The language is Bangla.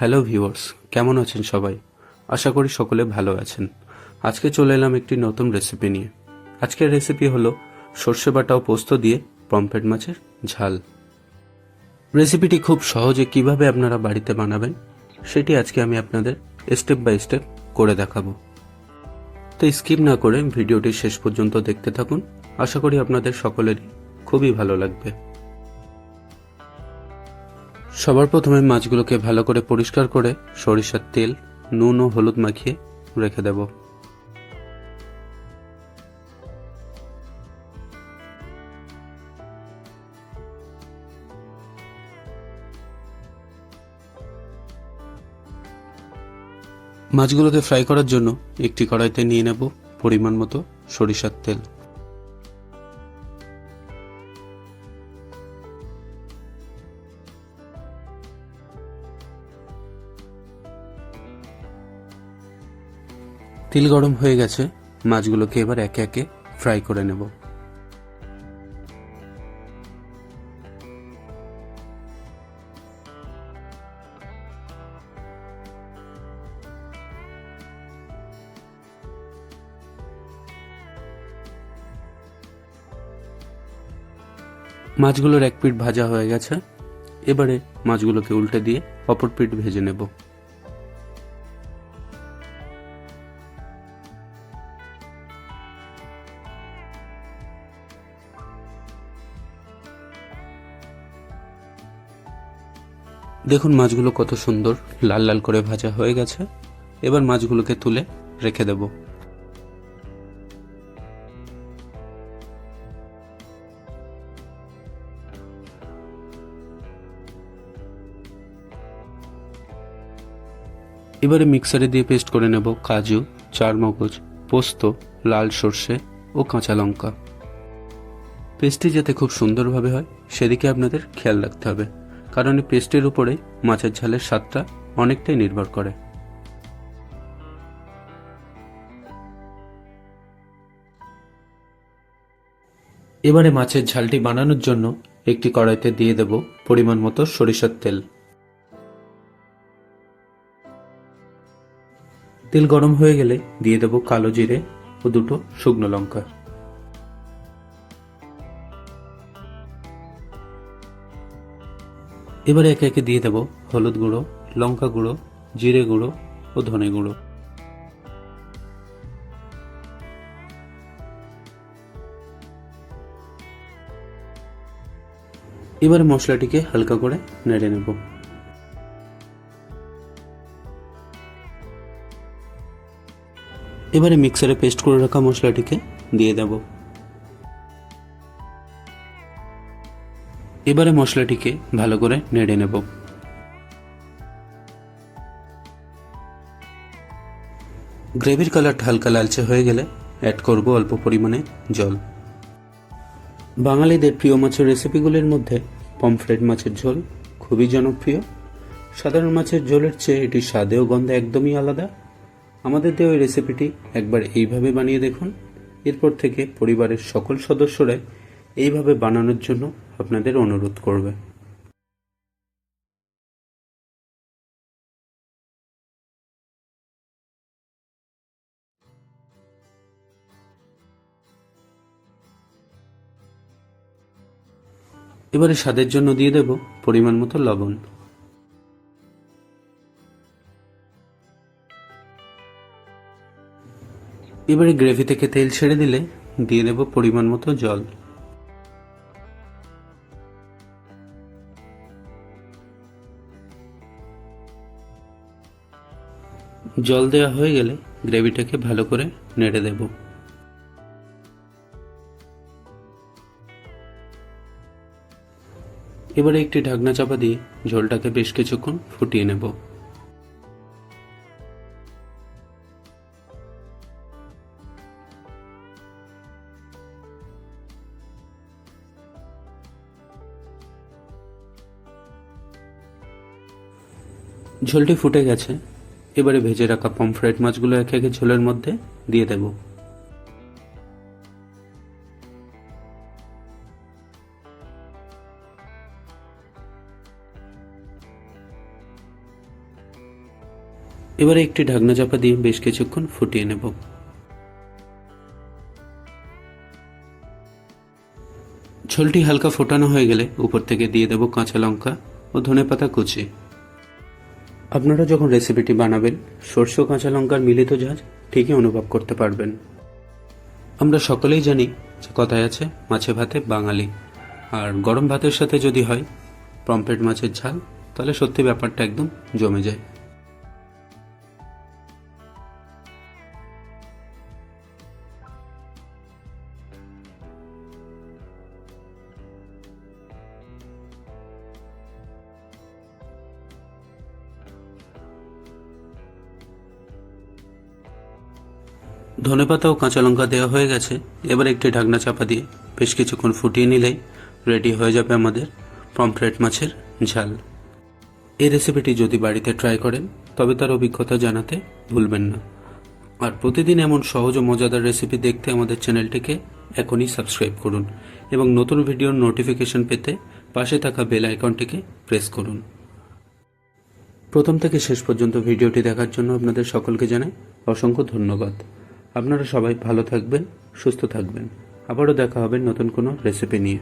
হ্যালো ভিউয়ার্স কেমন আছেন সবাই? আশা করি সকলে ভালো আছেন। আজকে চলে এলাম একটি নতুন রেসিপি নিয়ে। আজকের রেসিপি হলো সর্ষে বাটা ও পোস্ত দিয়ে পমফ্রেট মাছের ঝাল। রেসিপিটি খুব সহজে কীভাবে আপনারা বাড়িতে বানাবেন, সেটি আজকে আমি আপনাদের স্টেপ বাই স্টেপ করে দেখাবো। তো স্কিপ না করে ভিডিওটি শেষ পর্যন্ত দেখতে থাকুন। আশা করি আপনাদের সকলেরই খুবই ভালো লাগবে। সবার প্রথমে মাছগুলোকে ভালো করে পরিষ্কার করে সরিষার তেল, নুন ও হলুদ মাখিয়ে রেখে দেব। মাছগুলোকে ফ্রাই করার জন্য একটি কড়াইতে নিয়ে নেব পরিমাণ মতো সরিষার তেল। তেল গরম হয়ে গেছে, মাছগুলোকে এবার একে একে ফ্রাই করে নেব। মাছগুলোর এক পিঠ ভাজা হয়ে গেছে, এবারে মাছগুলোকে উল্টে দিয়ে অপর পিঠ ভেজে নেব। দেখুন মাছগুলো কত সুন্দর, লাল লাল করে ভাজা হয়ে গেছে। এবার মাছগুলোকে তুলে রেখে দেব। এবারে মিক্সারে দিয়ে পেস্ট করে নেব কাজু, চারমগজ, পোস্ত, লাল সর্ষে ও কাঁচা লঙ্কা। পেস্টটি যাতে খুব সুন্দরভাবে হয়, সেদিকে আপনাদের খেয়াল রাখতে হবে। কারণ এই পেস্টের উপরে মাছের ঝালের স্বাদটা অনেকটাই নির্ভর করে। এবারে মাছের ঝালটি বানানোর জন্য একটি কড়াইতে দিয়ে দেব পরিমাণ মতো সরিষার তেল। তেল গরম হয়ে গেলে দিয়ে দেব কালো জিরে ও দুটো শুকনো লঙ্কা। এবারে একে একে দিয়ে দেব হলুদ গুঁড়ো, লঙ্কা গুঁড়ো, জিরে গুঁড়ো ও ধনে গুঁড়ো। এবারে মশলাটিকে হালকা করে নেড়ে নেব। এবারে মিক্সারে পেস্ট করে রাখা মশলাটিকে দিয়ে দেব। এবারে মশলাটিকে ভালো করে নেড়ে নেব। গ্রেভির কালারটা হালকা লালচে হয়ে গেলে অ্যাড করব অল্প পরিমাণে জল। বাঙালিদের প্রিয় মাছের রেসিপিগুলির মধ্যে পমফ্রেট মাছের ঝোল খুবই জনপ্রিয়। সাধারণ মাছের ঝোলের চেয়ে এটি স্বাদে ও গন্ধে একদমই আলাদা। আমাদের দেওয়া রেসিপিটি একবার এইভাবে বানিয়ে দেখুন। এরপর থেকে পরিবারের সকল সদস্যরাই এইভাবে বানানোর জন্য আপনাদের অনুরোধ করবে। এবারে স্বাদের জন্য দিয়ে দেব পরিমাণ মতো লবণ। এবারে গ্রেভি থেকে তেল ছেড়ে দিলে দিয়ে দেব পরিমাণ মতো জল। জল দেওয়া হয়ে গেলে গ্রেভিটাকে ভালো করে নেড়ে দেব। এবারে একটি ঢাকনা চাপা দিয়ে ঝোলটাকে বেশ কিছুক্ষণ ফুটিয়ে নেব। ঝোলটি ফুটে গেছে। এবারে ভেজে রাখা পমফ্রেট মাছগুলো একে একে ঝোলের মধ্যে দিয়ে দেব। এবারে একটি ঢাকনা চাপা দিয়ে বেশ কিছুক্ষণ ফুটিয়ে নেব। ঝোলটি হালকা ফোটানো হয়ে গেলে উপর থেকে দিয়ে দেব কাঁচা লঙ্কা ও ধনেপাতা কুচি। আপনারা যখন রেসিপিটি বানাবেন, সর্ষে কাঁচা লঙ্কার মিলিত ঝাঁজ ঠিকই অনুভব করতে পারবেন। আমরা সকলেই জানি যে কথায় আছে, মাছে ভাতে বাঙালি। আর গরম ভাতের সাথে যদি হয়, পম্পেট মাছের ঝাল, তাহলে সত্যি ব্যাপারটা একদম জমে যায়। ধনেপাতা ও কাঁচা লঙ্কা দেওয়া হয়ে গেছে। এবার একটি ঢাকনা চাপা দিয়ে বেশ কিছুক্ষণ ফুটিয়ে নিলেই রেডি হয়ে যাবে আমাদের পমফ্রেট মাছের ঝাল। এই রেসিপিটি যদি বাড়িতে ট্রাই করেন, তবে তার অভিজ্ঞতা জানাতে ভুলবেন না। আর প্রতিদিন এমন সহজ ও মজাদার রেসিপি দেখতে আমাদের চ্যানেলটিকে এখনই সাবস্ক্রাইব করুন এবং নতুন ভিডিওর নোটিফিকেশন পেতে পাশে থাকা বেল আইকনটিকে প্রেস করুন। প্রথম থেকে শেষ পর্যন্ত ভিডিওটি দেখার জন্য আপনাদের সকলকে জানাই অসংখ্য ধন্যবাদ। আপনারা সবাই ভালো থাকবেন সুস্থ থাকবেন। আবারও দেখা হবে নতুন কোনো রেসিপি নিয়ে।